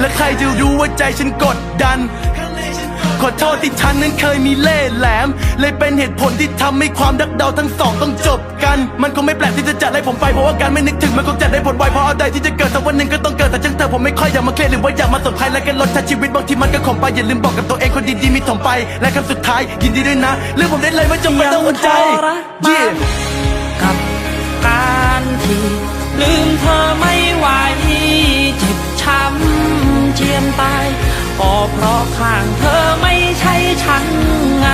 และใครจะรู้ว่าใจฉันกดดัน ขอโทษที่ฉันนั้นเคยมีเล่ห์แหลม เลยเป็นเหตุผลที่ทำให้ความรักเราทั้งสองต้องจบกัน มันคงไม่แปลกที่จะจัดให้ผมไปเพราะว่าการไม่นึกถึงมันคงจะได้ผลไวเพราะอะไรที่จะเกิดสักวันหนึ่งก็ต้องเกิดแต่จังเธอผมไม่ค่อยอยากมาเครียดหรือว่าอยากมาสนใจและกันลดชาชีวิตบางทีมันก็ขมไปอย่าลืมบอกกับตัวเองคนดีๆมีถมไป และคำสุดท้ายยินดีด้วยนะเรื่องผมได้เลยไม่จำเป็นต้องอดใจยังทรมาน Yeah กับการที่ลืมเธอไม่ไหวเจ็บช้ำ เจียนตายก็เพราะข้างเธอไม่ใช่ฉันไง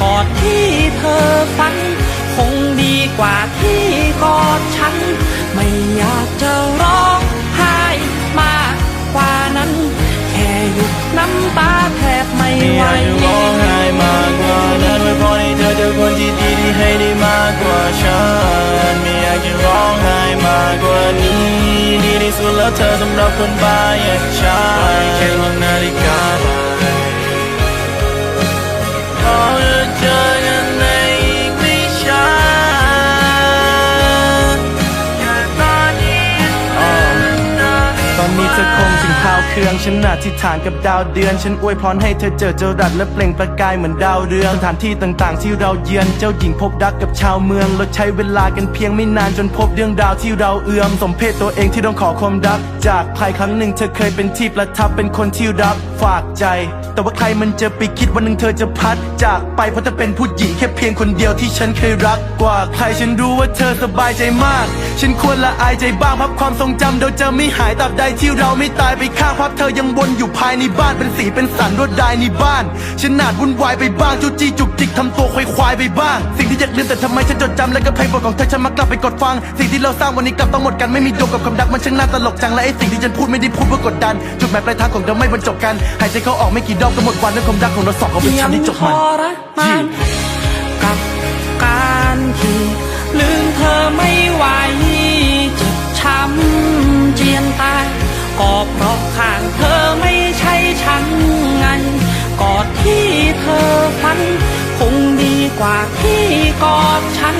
กอดที่เธอฝัน คงดีกว่าที่กอดฉัน ไม่อยากจะร้องไห้มากกว่านั้น แค่หยุดน้ำตาแทบไม่ไม่ไหอวยากจะร้องไห้มากกว่านั้นไว้พอให้เธอเจอคนที่ดีที่ให้ได้มากกว่าฉันไม่อยากจะร้องไห้มากกว่า นี้ดีที่สุดแล้วเธอสำหรับคนบ้าอย่างฉันแค่ลองนาฬิกาเราจะเจอกันในอีกไม่ช้าตอนนี้เธอคงถึงข่ง ครื่อง ฉันอธิษฐานกับดาวเดือน ฉันอวยพรให้เธอเจอเจรัดและเปล่งประกายเหมือนดาวเรืองสถานที่ต่างๆ ที่เราเยือนเจ้าหญิงพบรักกับชาวเมือง เราใช้เวลากันเพียงไม่นานจนพบเรื่องราวที่เราเอื้อม สมเพศตัวเองที่ต้องขอความรัก จากใครครั้งหนึ่งเธอเคยเป็นที่ประทับเป็นคนที่รับฝากใจ แต่ว่าใครมันจะไปคิดวันหนึ่งเธอจะพัด จากไปเพราะเธอเป็นผู้หญิงแค่เพียงคนเดียวที่ฉันเคยรักกว่าใครฉันรู้ว่าเธอสบายใจมาก ฉันควรละอายใจบ้างพับความทรงจำเราจะไม่หายตราบใดที่เราไม่ตายไปข้างภาพเธอยังวนอยู่ภายในบ้านเป็นสีเป็นสันรวดลายในบ้าน ฉันนาดวุ่นวายไปบ้างจูจี้จุกจิกทำตัวควายควายๆไปบ้าง สิ่งที่อยากลืมแต่ทำไมฉันจดจำและก็เพลงโปรดของเธอฉันมักกลับไปกดฟัง สิ่งที่เราสร้างวันนี้กลับต้องหมดกันไม่มีดวงกับความรักมันช่างน่าตลกจังและไอ้สิ่งที่ฉันพูดไม่ได้พูดเพื่อกดดัน จุดหมายปลายทางของเราไม่บรรจบกันหายใจเข้าออกไม่กี่ดอกก็หมดวันด้วยความรักของเราสองเขาเป็นฉันที่จบมันยังทรมานกับการที่ลืมเธอไม่ ว่าที่กอดฉัน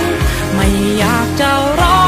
ไม่อยากจะร้อง